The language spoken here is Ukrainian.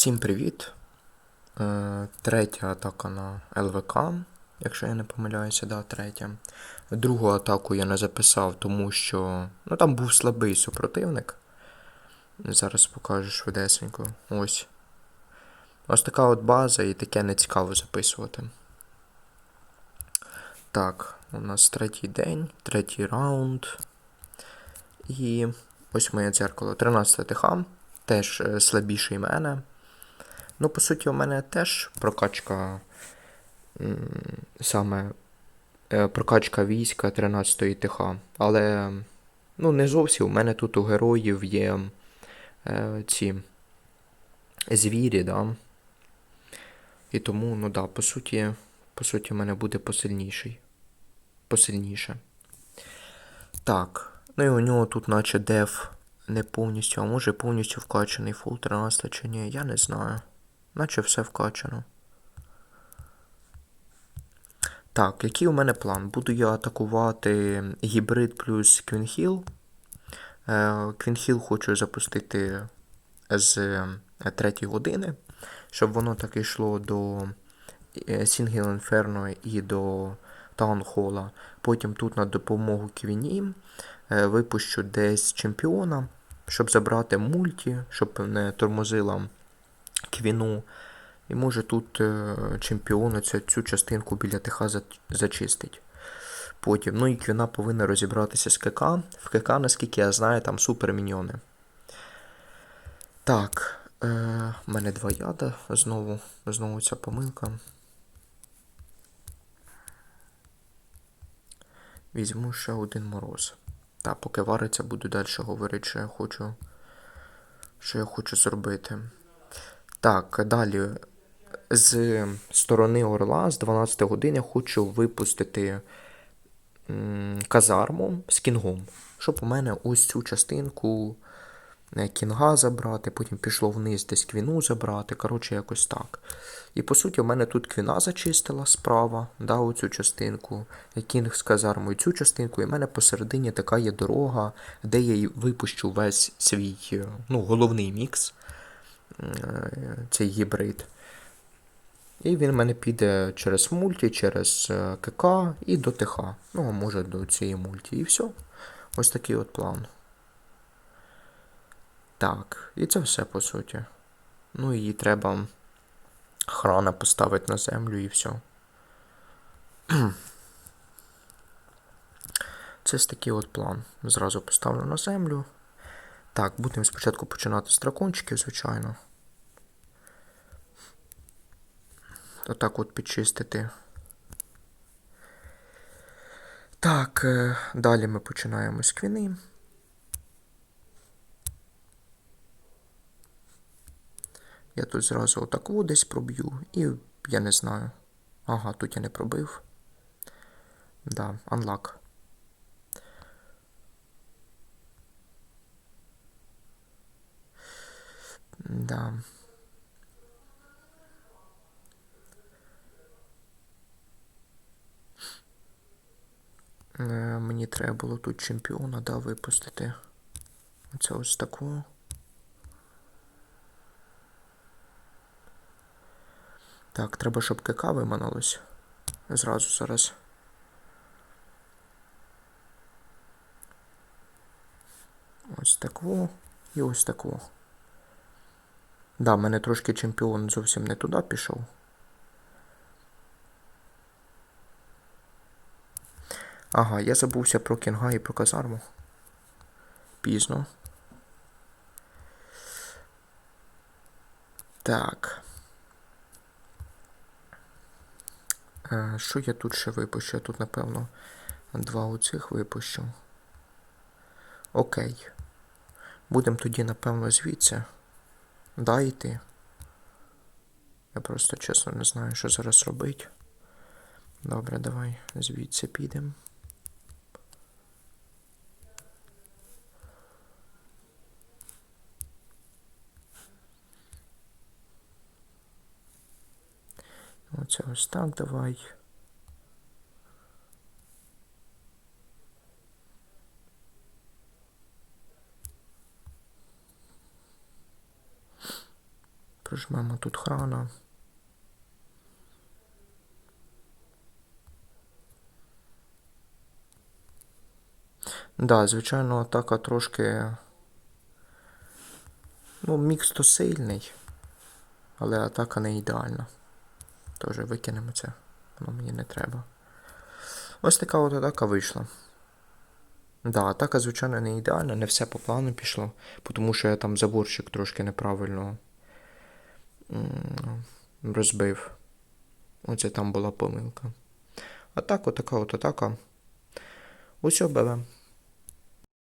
Всім привіт! Е, Третя атака на ЛВК, якщо я не помиляюся, да, третя. Другу атаку я не записав, тому що ну, там був слабий супротивник. Зараз покажу швидесенько. Ось. Ось така от база і таке не цікаво записувати. Так, у нас третій день, третій раунд. І ось моє дзеркало. 13 ТХ, теж е, слабіший мене. Ну, по суті, у мене теж прокачка саме е, прокачка війська 13-ї ТХ. Але ну, не зовсім. У мене тут у героїв є е, ці звірі, да. І тому, ну да, по суті, по суті, у мене буде посильніший. Посильніше. Так. Ну і у нього тут, наче деф не повністю, а може повністю вкачаний фул 13 чи ні, я не знаю. Наче все вкачано. Так, який у мене план? Буду я атакувати гібрид плюс Квінхіл. Квінхіл хочу запустити з 3 години, щоб воно так йшло до Сінгіл Інферно і до Таунхола. Потім тут на допомогу Квіні е, випущу десь чемпіона, щоб забрати мульті, щоб не тормозила Квіну. І може тут е, чемпіон цю, частинку біля ТХ за- зачистить. Потім, ну і Квіна повинна розібратися з КК. В КК, наскільки я знаю, там супер міньйони. Так, е, мене два яда. Знову, знову ця помилка. Візьму ще один мороз. Та, поки вариться, буду далі говорити, що я хочу. Що я хочу зробити. Так, далі. З сторони Орла з 12 години я хочу випустити казарму з кінгом. Щоб у мене ось цю частинку е, кінга забрати, потім пішло вниз десь квіну забрати. Коротше, якось так. І по суті, у мене тут квіна зачистила справа, да, оцю частинку. Кінг з казармою цю частинку, і в мене посередині така є дорога, де я випущу весь свій е, ну, головний мікс, е, цей гібрид. І він в мене піде через мульті, через е, КК і до ТХ. Ну, а може до цієї мульті. І все. Ось такий от план. Так, і це все по суті. Ну і треба храна поставити на землю і все. Це ось такий от план. Зразу поставлю на землю. Так, будемо спочатку починати з дракончиків, звичайно. Отак от підчистити. Так, е, далі ми починаємо з квіни. Я тут зразу отаку десь проб'ю і я не знаю. Ага, тут я не пробив. Да, unlock. Да. Е, Мені треба було тут чемпіона, да, випустити. Оце ось таку. Так, треба, щоб КК виманулось. Зразу зараз. Ось таку і ось таку. Да, мене трошки чемпіон зовсім не туди пішов. Ага, я забувся про кінга і про казарму. Пізно. Так. Е, Що я тут ще випущу? Я тут, напевно, два оцих випущу. Окей. Будемо тоді, напевно, звідси. Дайте. Я просто чесно не знаю, що зараз робити. Добре, давай звідси підемо. Оце ось так давай. Прижмемо тут храна. Да, звичайно, атака трошки. Ну, мікс то сильний, але атака не ідеальна. Тож викинемо це. Воно мені не треба. Ось така от атака вийшла. Да, атака, звичайно, не ідеальна, не все по плану пішло, тому що я там заборчик трошки неправильно розбив. Оце там була помилка. А так, отака от атака. Усьо, БВ.